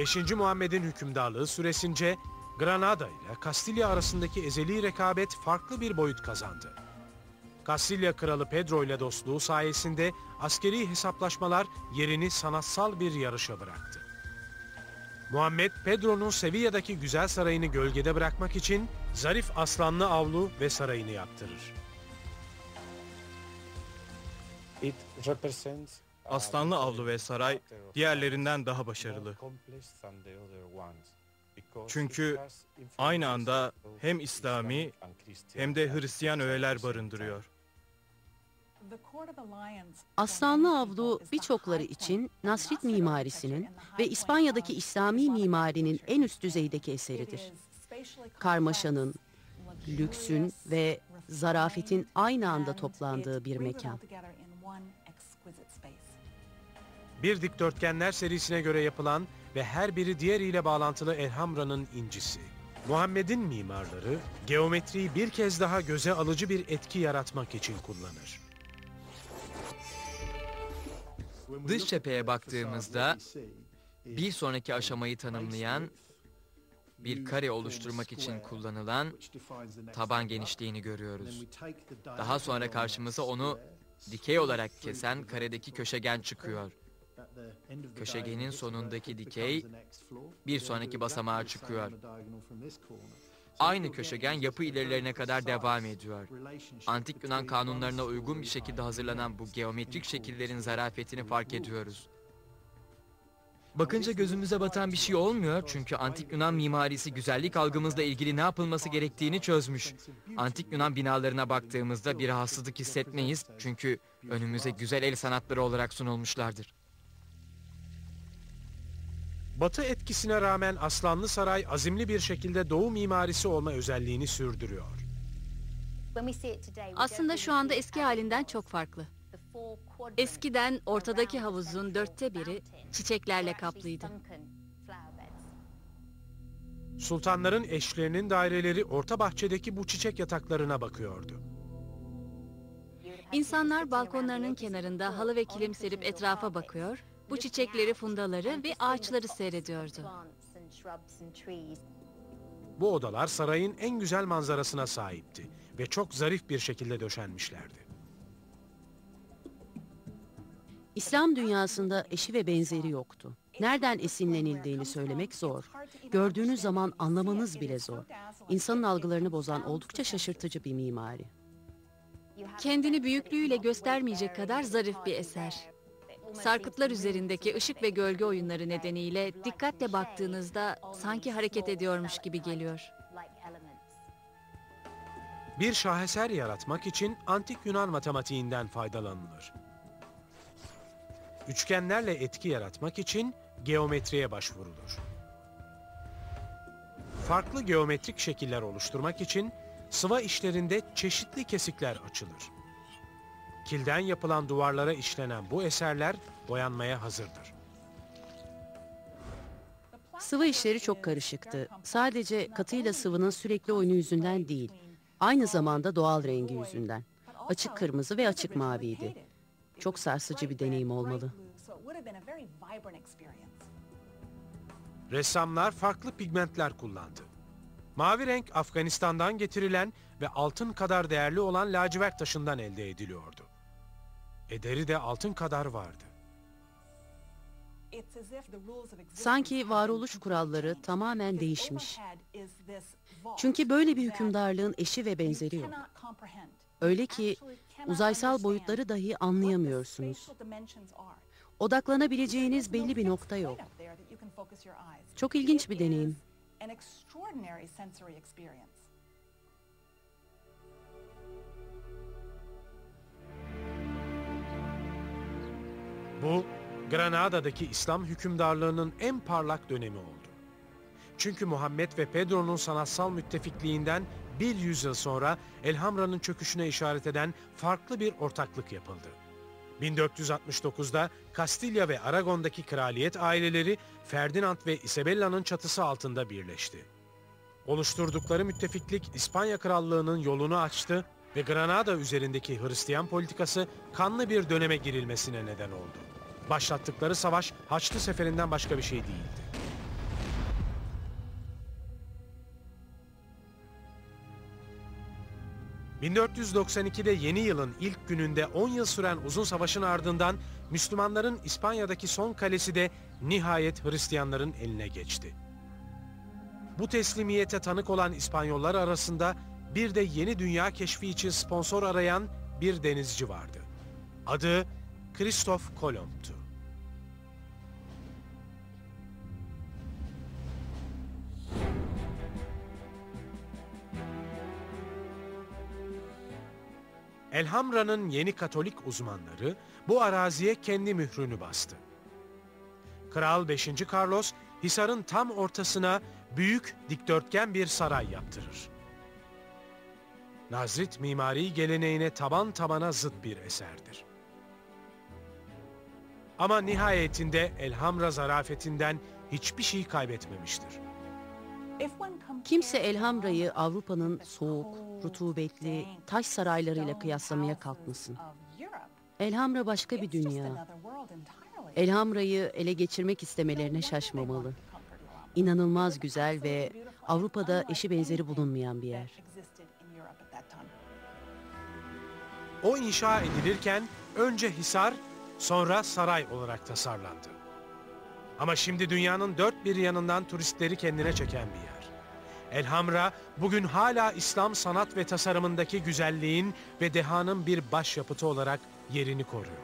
5. Muhammed'in hükümdarlığı süresince Granada ile Kastilya arasındaki ezeli rekabet farklı bir boyut kazandı. Kastilya Kralı Pedro ile dostluğu sayesinde askeri hesaplaşmalar yerini sanatsal bir yarışa bıraktı. Muhammed, Pedro'nun Sevilla'daki güzel sarayını gölgede bırakmak için zarif aslanlı avlu ve sarayını yaptırır. Aslanlı avlu ve saray diğerlerinden daha başarılı. Çünkü aynı anda hem İslami hem de Hristiyan öğeler barındırıyor. Aslanlı avlu birçokları için Nasrit mimarisinin ve İspanya'daki İslami mimarinin en üst düzeydeki eseridir. Karmaşanın, lüksün ve zarafetin aynı anda toplandığı bir mekan. Bir dikdörtgenler serisine göre yapılan ve her biri diğeriyle bağlantılı Elhamra'nın incisi. Muhammed'in mimarları geometriyi bir kez daha göze alıcı bir etki yaratmak için kullanır. Dış cepheye baktığımızda bir sonraki aşamayı tanımlayan bir kare oluşturmak için kullanılan taban genişliğini görüyoruz. Daha sonra karşımıza onu dikey olarak kesen karedeki köşegen çıkıyor. Köşegenin sonundaki dikey bir sonraki basamağa çıkıyor. Aynı köşegen yapı ilerilerine kadar devam ediyor. Antik Yunan kanunlarına uygun bir şekilde hazırlanan bu geometrik şekillerin zarafetini fark ediyoruz. Bakınca gözümüze batan bir şey olmuyor çünkü Antik Yunan mimarisi güzellik algımızla ilgili ne yapılması gerektiğini çözmüş. Antik Yunan binalarına baktığımızda bir rahatsızlık hissetmeyiz çünkü önümüze güzel el sanatları olarak sunulmuşlardır. Batı etkisine rağmen Aslanlı Saray azimli bir şekilde Doğu mimarisi olma özelliğini sürdürüyor. Aslında şu anda eski halinden çok farklı. Eskiden ortadaki havuzun dörtte biri çiçeklerle kaplıydı. Sultanların eşlerinin daireleri orta bahçedeki bu çiçek yataklarına bakıyordu. İnsanlar balkonlarının kenarında halı ve kilim serip etrafa bakıyor, bu çiçekleri, fundaları ve ağaçları seyrediyordu. Bu odalar sarayın en güzel manzarasına sahipti ve çok zarif bir şekilde döşenmişlerdi. İslam dünyasında eşi ve benzeri yoktu. Nereden esinlenildiğini söylemek zor. Gördüğünüz zaman anlamanız bile zor. İnsanın algılarını bozan oldukça şaşırtıcı bir mimari. Kendini büyüklüğüyle göstermeyecek kadar zarif bir eser. Sarkıtlar üzerindeki ışık ve gölge oyunları nedeniyle dikkatle baktığınızda sanki hareket ediyormuş gibi geliyor. Bir şaheser yaratmak için antik Yunan matematiğinden faydalanılır. Üçgenlerle etki yaratmak için geometriye başvurulur. Farklı geometrik şekiller oluşturmak için sıva işlerinde çeşitli kesikler açılır. Kilden yapılan duvarlara işlenen bu eserler boyanmaya hazırdır. Sıvı işleri çok karışıktı. Sadece katıyla sıvının sürekli oyunu yüzünden değil. Aynı zamanda doğal rengi yüzünden. Açık kırmızı ve açık maviydi. Çok sarsıcı bir deneyim olmalı. Ressamlar farklı pigmentler kullandı. Mavi renk Afganistan'dan getirilen ve altın kadar değerli olan lacivert taşından elde ediliyordu. Ederi de altın kadar vardı. Sanki varoluş kuralları tamamen değişmiş. Çünkü böyle bir hükümdarlığın eşi ve benzeri yok. Öyle ki uzaysal boyutları dahi anlayamıyorsunuz. Odaklanabileceğiniz belli bir nokta yok. Çok ilginç bir deneyim. Bu, Granada'daki İslam hükümdarlığının en parlak dönemi oldu. Çünkü Muhammed ve Pedro'nun sanatsal müttefikliğinden bir yüzyıl sonra Elhamra'nın çöküşüne işaret eden farklı bir ortaklık yapıldı. 1469'da Kastilya ve Aragon'daki kraliyet aileleri Ferdinand ve Isabella'nın çatısı altında birleşti. Oluşturdukları müttefiklik İspanya Krallığı'nın yolunu açtı ve Granada üzerindeki Hristiyan politikası kanlı bir döneme girilmesine neden oldu. Başlattıkları savaş Haçlı Seferinden başka bir şey değildi. ...1492'de yeni yılın ilk gününde 10 yıl süren uzun savaşın ardından... ...Müslümanların İspanya'daki son kalesi de nihayet Hristiyanların eline geçti. Bu teslimiyete tanık olan İspanyollar arasında bir de yeni dünya keşfi için sponsor arayan bir denizci vardı. Adı Kristof Kolomb'tu. Elhamra'nın yeni Katolik uzmanları bu araziye kendi mührünü bastı. Kral 5. Carlos, Hisar'ın tam ortasına büyük dikdörtgen bir saray yaptırır. Nazrit mimari geleneğine taban tabana zıt bir eserdir. Ama nihayetinde Elhamra zarafetinden hiçbir şey kaybetmemiştir. Kimse Elhamra'yı Avrupa'nın soğuk, rutubetli, taş saraylarıyla kıyaslamaya kalkmasın. Elhamra başka bir dünya. Elhamra'yı ele geçirmek istemelerine şaşmamalı. İnanılmaz güzel ve Avrupa'da eşi benzeri bulunmayan bir yer. O inşa edilirken önce Hisar, sonra saray olarak tasarlandı. Ama şimdi dünyanın dört bir yanından turistleri kendine çeken bir yer. Elhamra bugün hala İslam sanat ve tasarımındaki güzelliğin ve dehanın bir başyapıtı olarak yerini koruyor.